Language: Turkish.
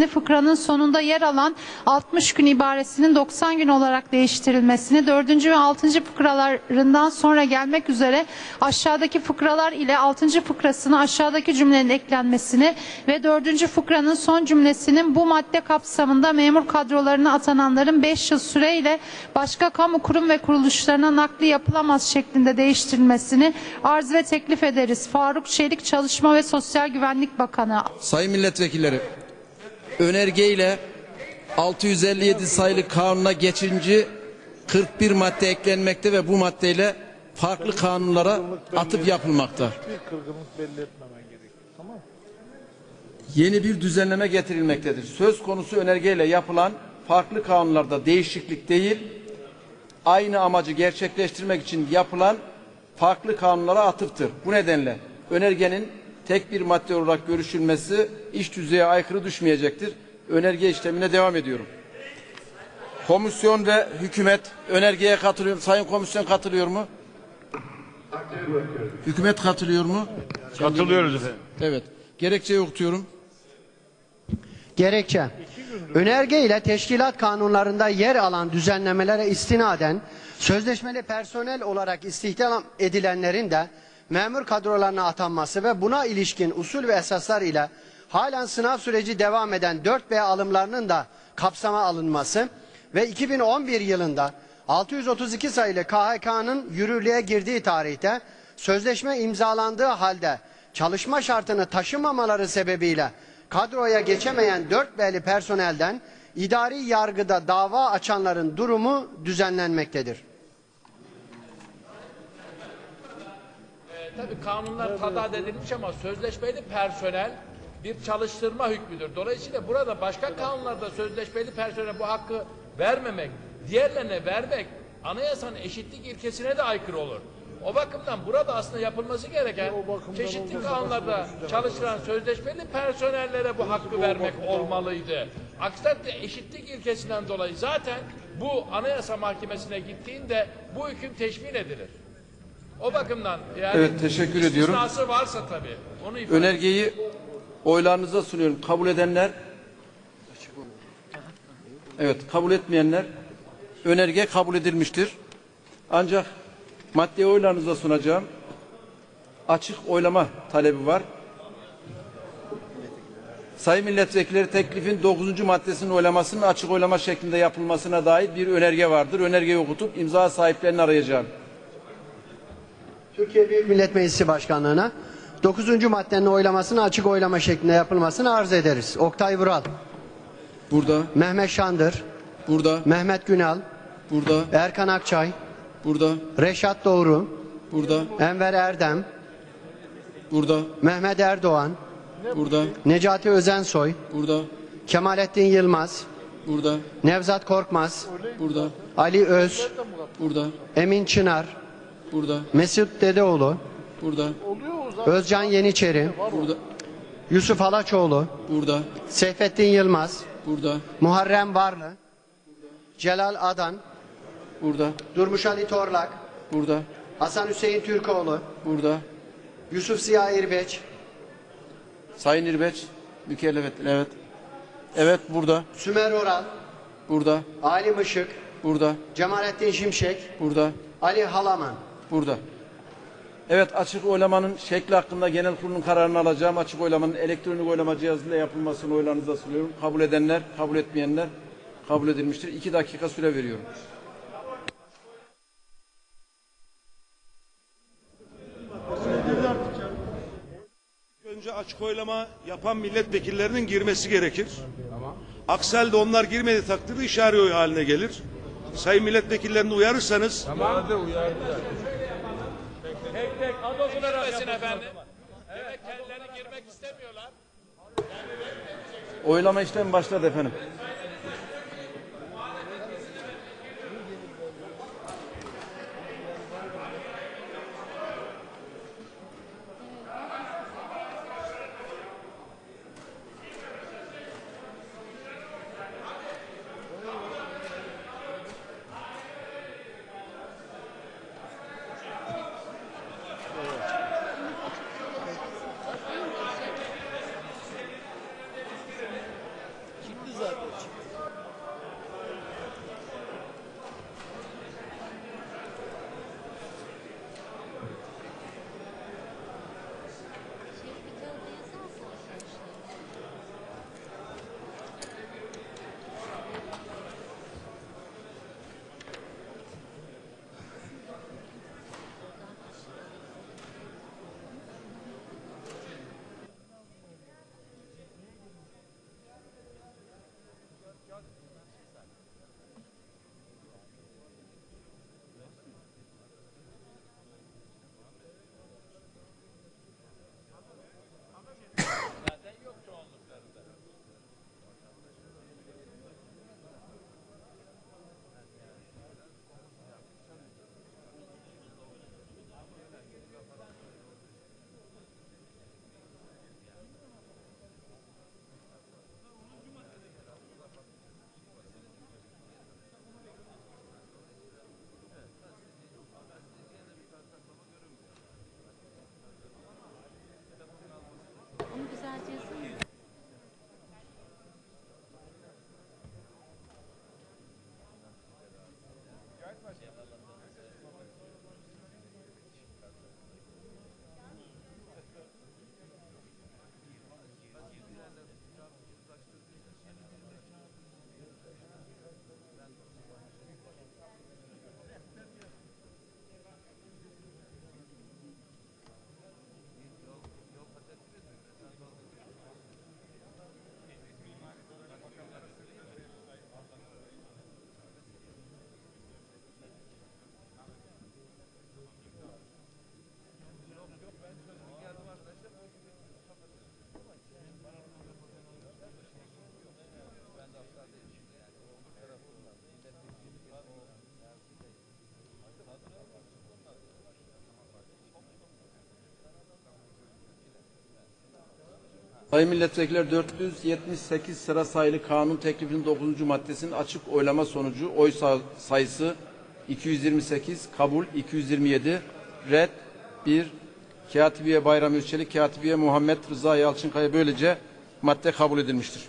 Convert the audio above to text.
düzenlemesini fıkranın sonunda yer alan 60 gün ibaresinin 90 gün olarak değiştirilmesini 4. ve 6. fıkralarından sonra gelmek üzere aşağıdaki fıkralar ile 6. fıkrasını aşağıdaki cümlenin eklenmesini ve 4. fıkranın son cümlesinin bu madde kapsamında memur kadrolarına atananların 5 yıl süreyle başka kamu kurum ve kuruluşlarına nakli yapılamaz şeklinde değiştirilmesini arz ve teklif ederiz. Faruk Çelik Çalışma ve Sosyal Güvenlik Bakanı. Sayın milletvekilleri, önergeyle 657 sayılı kanuna geçince 41 madde eklenmekte ve bu maddeyle farklı kanunlara atıp yapılmakta. Yeni bir düzenleme getirilmektedir. Söz konusu önergeyle yapılan farklı kanunlarda değişiklik değil, aynı amacı gerçekleştirmek için yapılan farklı kanunlara atıftır. Bu nedenle önergenin tek bir madde olarak görüşülmesi iş düzeye aykırı düşmeyecektir. Önerge işlemine devam ediyorum. Komisyon ve hükümet önergeye katılıyor. Sayın komisyon katılıyor mu? Hükümet katılıyor mu? Katılıyoruz efendim. Evet. Gerekçeyi okutuyorum. Gerekçe. Önerge ile teşkilat kanunlarında yer alan düzenlemelere istinaden sözleşmeli personel olarak istihdam edilenlerin de memur kadrolarına atanması ve buna ilişkin usul ve esaslar ile halen sınav süreci devam eden 4B alımlarının da kapsama alınması ve 2011 yılında 632 sayılı KHK'nın yürürlüğe girdiği tarihte sözleşme imzalandığı halde çalışma şartını taşımamaları sebebiyle kadroya geçemeyen 4 B'li personelden idari yargıda dava açanların durumu düzenlenmektedir. Tabii kanunlar tadat edilmiş ama sözleşmeli personel bir çalıştırma hükmüdür. Dolayısıyla burada başka kanunlarda sözleşmeli personele bu hakkı vermemek, diğerlerine vermek anayasanın eşitlik ilkesine de aykırı olur. O bakımdan burada aslında yapılması gereken çeşitli kanunlarda çalıştıran sözleşmeli personellere bu hakkı vermek olmalıydı. Aksi takdirde eşitlik ilkesinden dolayı zaten bu anayasa mahkemesine gittiğinde bu hüküm teşmil edilir. O bakımdan yani Evet, teşekkür ediyorum. varsa tabii onu ifade Önergeyi oylarınıza sunuyorum. Kabul edenler Evet, kabul etmeyenler önerge kabul edilmiştir. Ancak maddeyi oylarınıza sunacağım. Açık oylama talebi var. Sayın milletvekilleri teklifin 9. maddesinin oylamasının açık oylama şeklinde yapılmasına dair bir önerge vardır. Önergeyi okutup imza sahiplerini arayacağım. Türkiye Büyük Millet Meclisi Başkanlığı'na 9. maddenin oylamasını açık oylama şeklinde yapılmasını arz ederiz. Oktay Vural, Burada, Mehmet Şandır, burada, Mehmet Günal, burada, Erkan Akçay, burada, Reşat Doğru, burada, Enver Erdem, burada, Mehmet Erdoğan, burada, Necati Özensoy, burada, Kemalettin Yılmaz, burada, Nevzat Korkmaz, burada, Ali Öz, burada, Emin Çınar, burada, Mesut Dedeoğlu, burada, Özcan Yeniçeri, burada, Yusuf Halaçoğlu, burada, Seyfettin Yılmaz, burada, Muharrem Varlı, Celal Adan, burada, Durmuş Ali Torlak, burada, Hasan Hüseyin Türkoğlu, burada. Yusuf Ziya İrbeç, Sayın İrbeç, mükellef ettin. Evet. Evet, burada, Sümer Oral, burada, Ali Mışık, burada, Cemalettin Şimşek, burada, Ali Halaman. Burada. Evet, açık oylamanın şekli hakkında genel kurulun kararını alacağım. Açık oylamanın elektronik oylama cihazında yapılmasını oylarınıza sunuyorum. Kabul edenler, kabul etmeyenler kabul edilmiştir. İki dakika süre veriyorum. Önce açık oylama yapan milletvekillerinin girmesi gerekir. Aksi halde onlar girmediği takdirde işare oy haline gelir. Sayın milletvekillerini uyarırsanız adozunu girmesin efendim. Demek kendileri girmek istemiyorlar. Oylama işlemi başladı efendim. Sayın milletvekiller 478 sıra sayılı kanun teklifinin 9. maddesinin açık oylama sonucu oy sa- sayısı 228, kabul 227, red 1, Katibiye Bayram Özçelik, Katibiye Muhammed Rıza Yalçınkaya böylece madde kabul edilmiştir.